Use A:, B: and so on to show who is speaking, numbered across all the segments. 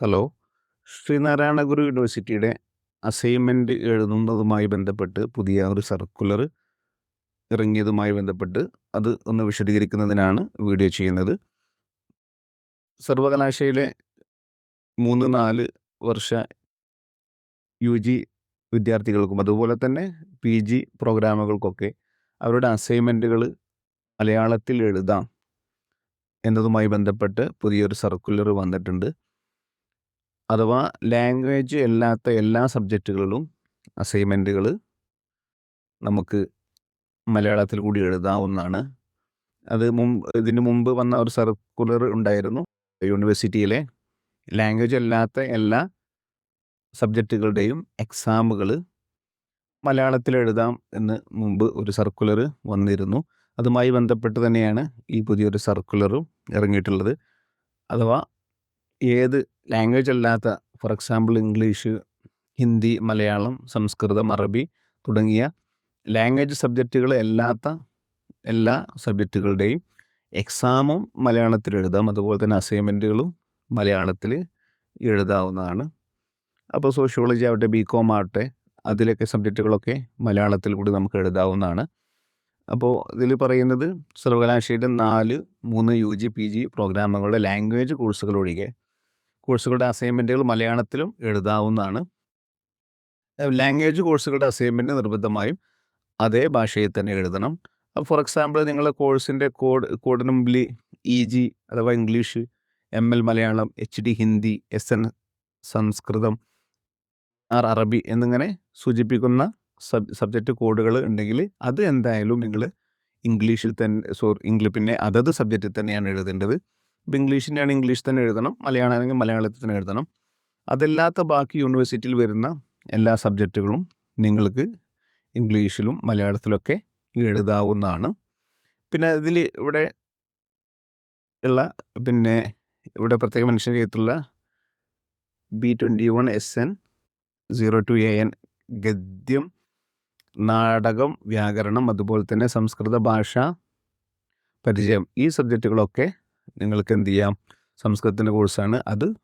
A: Hello. Sreenarayana ഗുരു യൂണിവേഴ്സിറ്റിയുടെ assignment എഴുതുന്നതുമായി ബന്ധപ്പെട്ട് പുതിയ ഒരു സർക്കുലർ ഇറങ്ങിയതുമായി ബന്ധപ്പെട്ട് അത് ഒന്ന് വിശദീകരിക്കുന്നതിനാണ് വീഡിയോ ചെയ്യുന്നത്. സർവകലാശാലയിലെ മൂന്ന് നാല് വർഷ യു ജി വിദ്യാർത്ഥികൾക്കും അതുപോലെ തന്നെ പി ജി പ്രോഗ്രാമുകൾക്കൊക്കെ അവരുടെ അസൈൻമെന്റുകൾ മലയാളത്തിൽ എഴുതാം എന്നതുമായി ബന്ധപ്പെട്ട് പുതിയൊരു സർക്കുലർ വന്നിട്ടുണ്ട്. അഥവാ ലാംഗ്വേജ് അല്ലാത്ത എല്ലാ സബ്ജക്റ്റുകളിലും അസൈൻമെന്റുകൾ നമുക്ക് മലയാളത്തിൽ കൂടി എഴുതാവുന്നതാണ്. അത് മുമ്പ് ഇതിന് മുമ്പ് വന്ന ഒരു സർക്കുലർ ഉണ്ടായിരുന്നു. യൂണിവേഴ്സിറ്റിയിലെ ലാംഗ്വേജ് അല്ലാത്ത എല്ലാ സബ്ജക്റ്റുകളുടെയും എക്സാമുകൾ മലയാളത്തിൽ എഴുതാം എന്ന് മുമ്പ് ഒരു സർക്കുലർ വന്നിരുന്നു. അതുമായി ബന്ധപ്പെട്ട് തന്നെയാണ് ഈ പുതിയൊരു സർക്കുലറും ഇറങ്ങിയിട്ടുള്ളത്. അഥവാ ഏത് ലാംഗ്വേജ് അല്ലാത്ത for example English Hindi Malayalam Samskritam Arabi തുടങ്ങിയ ലാംഗ്വേജ് സബ്ജക്റ്റുകൾ അല്ലാത്ത എല്ലാ സബ്ജക്റ്റുകളുടെയും എക്സാമും മലയാളത്തിൽ എഴുതാം. അതുപോലെ തന്നെ അസൈൻമെന്റുകളും മലയാളത്തിൽ എഴുതാവുന്നതാണ്. അപ്പോൾ സോഷ്യോളജി ആവട്ടെ ബി കോം ആവട്ടെ അതിലൊക്കെ സബ്ജക്റ്റുകളൊക്കെ മലയാളത്തിൽ കൂടി നമുക്ക് എഴുതാവുന്നതാണ്. അപ്പോൾ ഇതിൽ പറയുന്നത് സർവകലാശാലയുടെ നാല് മൂന്ന് യു ജി പി ജി പ്രോഗ്രാമുകളുടെ ലാംഗ്വേജ് കോഴ്സുകൾ ഒഴികെ കോഴ്സുകളുടെ അസൈൻമെന്റുകൾ മലയാളത്തിലും എഴുതാവുന്നതാണ്. ലാംഗ്വേജ് കോഴ്സുകളുടെ അസൈൻമെന്റ് നിർബന്ധമായും അതേ ഭാഷയിൽ തന്നെ എഴുതണം. ഫോർ എക്സാമ്പിൾ നിങ്ങളുടെ കോഴ്സിന്റെ കോഡ് കോഡിന് മുമ്പിൽ ഇ ജി അഥവാ English M L Malayalam H D Hindi S N Samskritam R Arabi എന്നിങ്ങനെ സൂചിപ്പിക്കുന്ന സബ് സബ്ജക്റ്റ് കോഡുകൾ ഉണ്ടെങ്കിൽ അത് എന്തായാലും നിങ്ങൾ ഇംഗ്ലീഷിൽ തന്നെ സോറി ഇംഗ്ലീഷ് പിന്നെ അതത് സബ്ജക്റ്റിൽ തന്നെയാണ് എഴുതേണ്ടത്. ഇപ്പം ഇംഗ്ലീഷിന്റെ ആണെങ്കിൽ ഇംഗ്ലീഷ് തന്നെ എഴുതണം. മലയാളം ആണെങ്കിൽ മലയാളത്തിൽ തന്നെ എഴുതണം. അതല്ലാത്ത ബാക്കി യൂണിവേഴ്സിറ്റിയിൽ വരുന്ന എല്ലാ സബ്ജക്റ്റുകളും നിങ്ങൾക്ക് ഇംഗ്ലീഷിലും മലയാളത്തിലൊക്കെ എഴുതാവുന്നതാണ്. പിന്നെ ഇതിൽ ഇവിടെ ഉള്ള പിന്നെ ഇവിടെ പ്രത്യേക മെൻഷൻ ചെയ്തിട്ടുള്ള B twenty one S N zero two A N ഗദ്യം നാടകം വ്യാകരണം അതുപോലെ തന്നെ സംസ്കൃത ഭാഷ പരിചയം ഈ സബ്ജക്റ്റുകളൊക്കെ നിങ്ങൾക്ക് എന്ത് ചെയ്യാം സംസ്കൃതത്തിന്റെ കോഴ്സാണ് അത്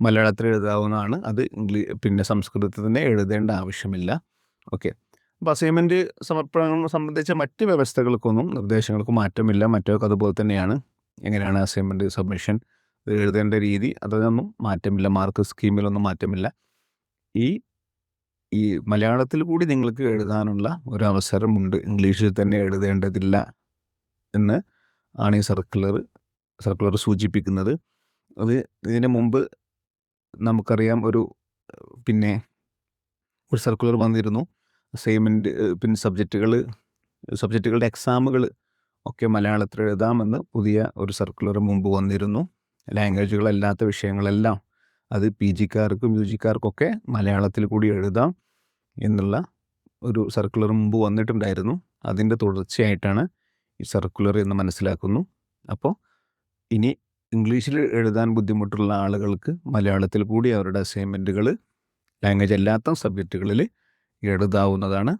A: മലയാളത്തിൽ എഴുതാവുന്നതാണ്. അത് ഇംഗ്ലീഷ് പിന്നെ സംസ്കൃതത്തിൽ തന്നെ എഴുതേണ്ട ആവശ്യമില്ല. ഓക്കെ. അപ്പോൾ അസൈൻമെന്റ് സമർപ്പണങ്ങൾ സംബന്ധിച്ച മറ്റ് വ്യവസ്ഥകൾക്കൊന്നും നിർദ്ദേശങ്ങൾക്കും മാറ്റമില്ല. മറ്റൊക്കെ അതുപോലെ തന്നെയാണ്. എങ്ങനെയാണ് അസൈൻമെന്റ് സബ്മിഷൻ? എഴുതേണ്ട രീതി അതൊന്നും മാറ്റമില്ല. മാർക്ക് സ്കീമിലൊന്നും മാറ്റമില്ല. ഈ ഈ മലയാളത്തിൽ കൂടി നിങ്ങൾക്ക് എഴുതാനുള്ള ഒരു അവസരമുണ്ട് ഇംഗ്ലീഷിൽ തന്നെ എഴുതേണ്ടതില്ല എന്ന് ആണ് ഈ സർക്കുലർ സർക്കുലർ സൂചിപ്പിക്കുന്നത്. അത് ഇതിന് മുമ്പ് നമുക്കറിയാം ഒരു പിന്നെ ഒരു സർക്കുലർ വന്നിരുന്നു. അസൈൻമെന്റ് പിന്നെ സബ്ജക്റ്റുകൾ സബ്ജക്റ്റുകളുടെ എക്സാമുകൾ ഒക്കെ മലയാളത്തിൽ എഴുതാമെന്ന് പുതിയ ഒരു സർക്കുലർ മുമ്പ് വന്നിരുന്നു. ലാംഗ്വേജുകളല്ലാത്ത വിഷയങ്ങളെല്ലാം അത് പി ജിക്കാർക്കും യു ജിക്കാർക്കൊക്കെ മലയാളത്തിൽ കൂടി എഴുതാം എന്നുള്ള ഒരു സർക്കുലർ മുമ്പ് വന്നിട്ടുണ്ടായിരുന്നു. അതിന്റെ തുടർച്ചയായിട്ടാണ് ഈ സർക്കുലർ എന്ന് മനസ്സിലാക്കുന്നു. അപ്പോൾ ഇനി ഇംഗ്ലീഷിൽ എഴുതാൻ ബുദ്ധിമുട്ടുള്ള ആളുകൾക്ക് മലയാളത്തിൽ കൂടി അവരുടെ അസൈൻമെന്റുകൾ ലാംഗ്വേജ് അല്ലാത്ത സബ്ജക്റ്റുകളിൽ എഴുതാവുന്നതാണ്